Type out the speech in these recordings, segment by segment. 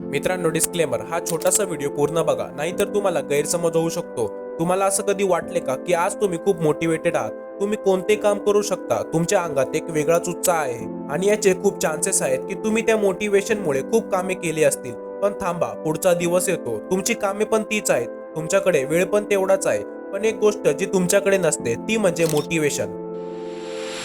मित्रांनो डिस्क्लेमर हा छोटासा व्हिडिओ पूर्ण बघा नाहीतर तुम्हाला गैरसमज होऊ शकतो. तुम्हाला असं कधी वाटले का की आज तुम्ही खूप मोटिवेटेड आहात? तुम्ही कोणते काम करू शकता? तुमच्या अंगात एक वेगळाच उत्साह आहे. आणि याचे खूप चान्सेस आहेत की तुम्ही त्या मोटिवेशनमुळे खूप कामे केली असतील. पण थांबा पुढचा दिवस येतो. तुमची कामे पण तीच आहेत. तुमच्याकडे वेळ पण तेवढाच आहे. पण एक गोष्ट जी तुमच्याकडे नसते ती म्हणजे मोटिवेशन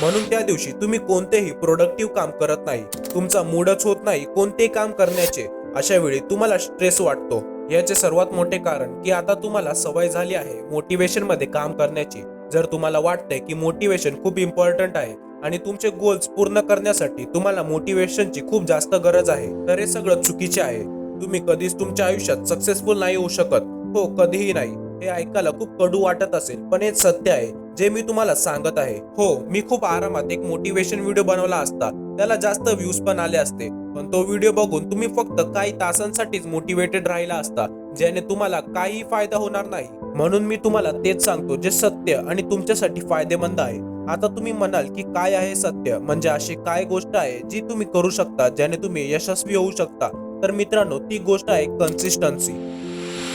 म्हणून त्या दिवशी तुम्ही कोणतेही प्रोडक्टिव्ह काम करत नाही. तुमचा मूडच होत नाही. कोणते काम करण्याचे अशा वेळी तुम्हाला स्ट्रेस वाटतो. याचे सर्वात मोठे कारण की आता तुम्हाला सवय झाली आहे मोटिवेशनमध्ये काम करण्याची. जर तुम्हाला वाटतंय की मोटिवेशन खूप इम्पॉर्टंट आहे आणि तुमचे गोल्स पूर्ण करण्यासाठी तुम्हाला मोटिवेशनची खूप जास्त गरज आहे तर हे सगळं चुकीचे आहे. तुम्ही कधीच तुमच्या आयुष्यात सक्सेसफुल नाही होऊ शकत. हो कधीही नाही. हे ऐकायला खूप कडू वाटत असेल पण हे सत्य आहे जे मी तुम्हाला सांगत आहे. हो मी खूप आरामात एक मोटिवेशन व्हिडिओ बनवला असता. त्याला जास्त व्ह्यूज पण आले असते. पण तो व्हिडिओ बघून तुम्ही फक्त काही तासांसाठीच मोटिवेटेड राहिला असता ज्याने तुम्हाला काही फायदा होणार नाही. म्हणून मी तुम्हाला तेच सांगतो जे सत्य आणि तुमच्यासाठी फायदेमंद आहे. आता तुम्ही म्हणाल की काय आहे सत्य? म्हणजे अशी काय गोष्ट आहे जी तुम्ही करू शकता ज्याने तुम्ही यशस्वी होऊ शकता? तर मित्रांनो ती गोष्ट आहे कन्सिस्टन्सी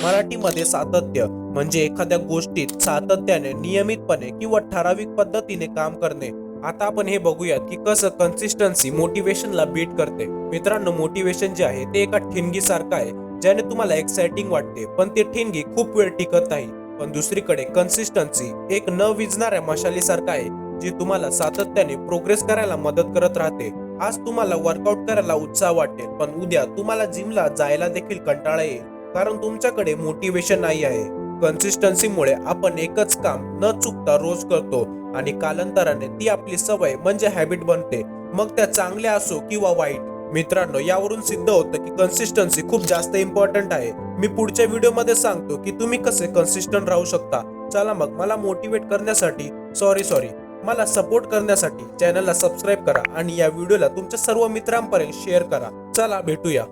मराठीमध्ये सातत्य म्हणजे एखाद्या गोष्टीत सातत्याने नियमितपणे किंवा ठराविक पद्धतीने काम करणे. आता आपण हे बघूयात की कसं कन्सिस्टन्सी मोटिवेशनला बीट करते. मित्रांनो मोटिवेशन जे आहे ते एका ठिणगी सारखं आहे ज्याने तुम्हाला एक्साइटिंग वाटते पण ते ठिणगी खूप वेळ टिकत नाही. पण दुसरीकडे कन्सिस्टन्सी एक न विजणाऱ्या मशालीसारखं आहे जी तुम्हाला सातत्याने प्रोग्रेस करायला मदत करत राहते. आज तुम्हाला वर्कआउट करायला उत्साह वाटेल पण उद्या तुम्हाला जिमला जायला देखील कंटाळा येईल. कारण तुमच्याकडे मोटिवेशन नाही आहे. कन्सिस्टन्सीमुळे आपण एकच काम न चुकता रोज करतो आणि कालांतराने ती आपली सवय म्हणजे हॅबिट बनते. मग त्या चांगल्या असो किंवा वाईट मित्रांनो यावरून सिद्ध होतं की कन्सिस्टन्सी खूप जास्त इम्पॉर्टंट आहे. मी पुढच्या व्हिडिओमध्ये सांगतो की तुम्ही कसे कन्सिस्टंट राहू शकता. चला मग मला मोटिवेट करण्यासाठी सॉरी सॉरी मला सपोर्ट करण्यासाठी चॅनलला सबस्क्राईब करा आणि या व्हिडिओला तुमच्या सर्व मित्रांपर्यंत शेअर करा. चला भेटूया.